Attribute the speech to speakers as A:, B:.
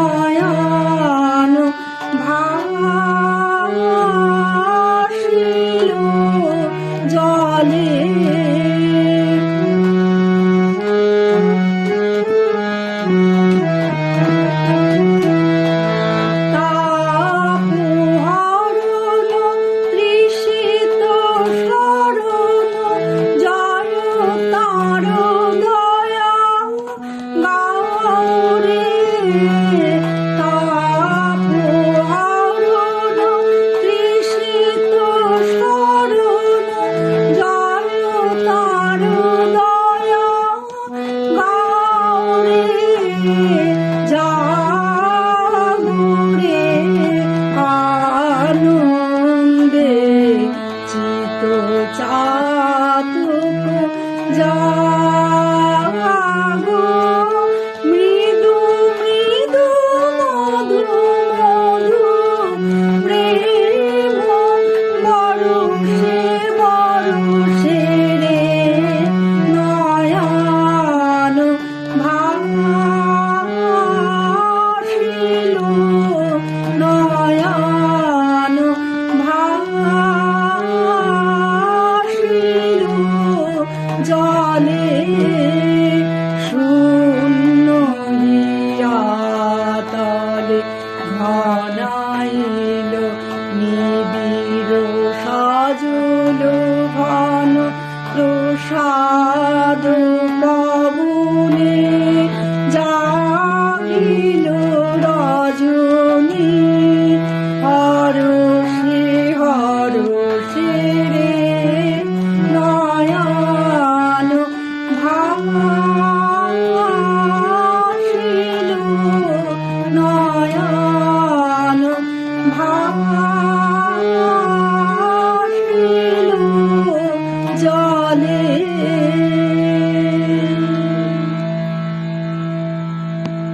A: নয়ন ভাসিল জলে And die. বানাইল নিবিড় সাজুল ঘন প্রসাদ। ভাসিল জলে